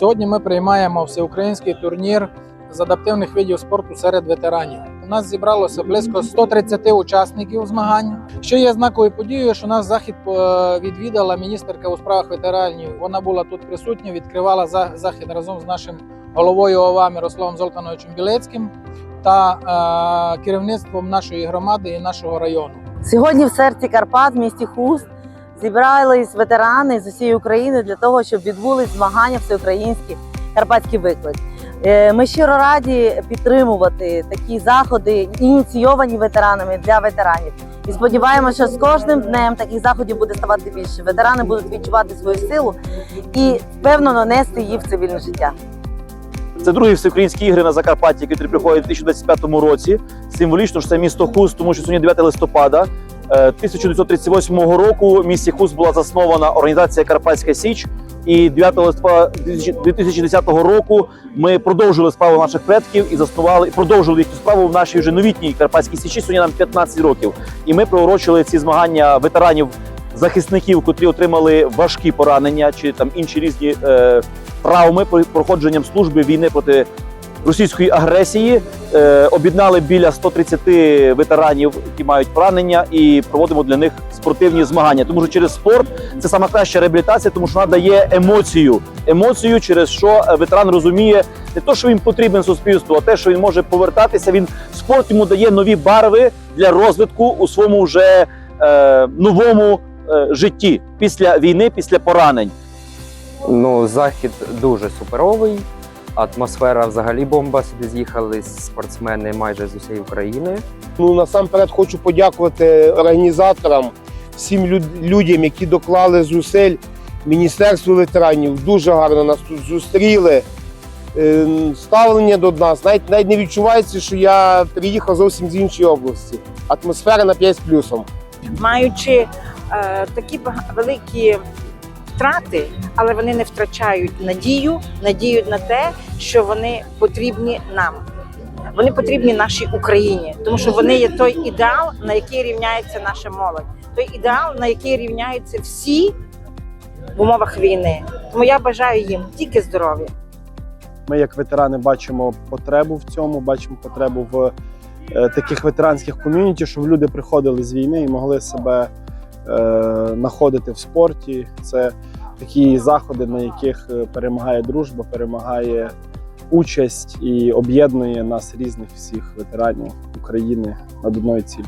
Сьогодні ми приймаємо всеукраїнський турнір з адаптивних видів спорту серед ветеранів. У нас зібралося близько 130 учасників змагань. Що є знаковою подією, що наш захід е, відвідала міністерка у справах ветеранів. Вона була тут присутня, відкривала захід разом з нашим головою ОВА Мирославом Золтановичем Білецьким та е, керівництвом нашої громади і нашого району. Сьогодні в серці Карпат, в місті Хуст, зібрались ветерани з усієї України для того, щоб відбулись змагання всеукраїнські карпатський виклик. Е, Ми щиро раді підтримувати такі заходи, ініційовані ветеранами для ветеранів. І сподіваємося, що з кожним днем таких заходів буде ставати більше. Ветерани будуть відчувати свою силу і впевнено нести її в цивільне життя. Це другі всеукраїнські ігри на Закарпатті, які приходять у 2025 році. Символічно що це місто Хуст, тому що сьогодні 9 листопада. Е, 1938 року в місті Хуст була заснована організація Карпатська Січ. І 9 листопада 2010 року ми продовжили справу наших предків і заснували і продовжили їхню справу в нашій вже новітній Карпатській Січі. Сьогодні нам 15 років. І ми приурочили ці змагання ветеранів захисників, котрі отримали важкі поранення чи там інші різні е, травми проходженням служби війни проти російської агресії. Е, об'єднали біля 130 ветеранів, які мають поранення, і проводимо для них спортивні змагання. Тому що через спорт це сама краща реабілітація, тому що вона дає емоцію. Емоцію, через що е, ветеран розуміє не то, що він потрібен суспільству, а те, що він може повертатися. Він спорт йому дає нові барви для розвитку у своєму вже е, новому е, житті після війни, після поранень. Ну, захід дуже суперовий. Атмосфера взагалі бомба. Сюди з'їхали спортсмени майже з усієї України. Ну насамперед хочу подякувати організаторам, всім люд- людям, які доклали зусиль. Міністерству ветеранів дуже гарно нас тут зустріли. Е, Ставлення до нас навіть навіть не відчувається, що я приїхав зовсім з іншої області. Атмосфера на 5 з плюсом. маючи е, такі великі втрати, але вони не втрачають надію, надію на те, що вони потрібні нам. Вони потрібні нашій Україні, тому що вони є той ідеал, на який рівняється наша молодь, той ідеал, на який рівняються всі в умовах війни. Тому я бажаю їм тільки здоров'я. Ми, як ветерани, бачимо потребу в цьому, бачимо потребу в е, таких ветеранських ком'юніті, щоб люди приходили з війни і могли себе знаходити в спорті. Це такі заходи, на яких е, перемагає дружба, перемагає участь і об'єднує нас різних всіх ветеранів України над одною ціллю.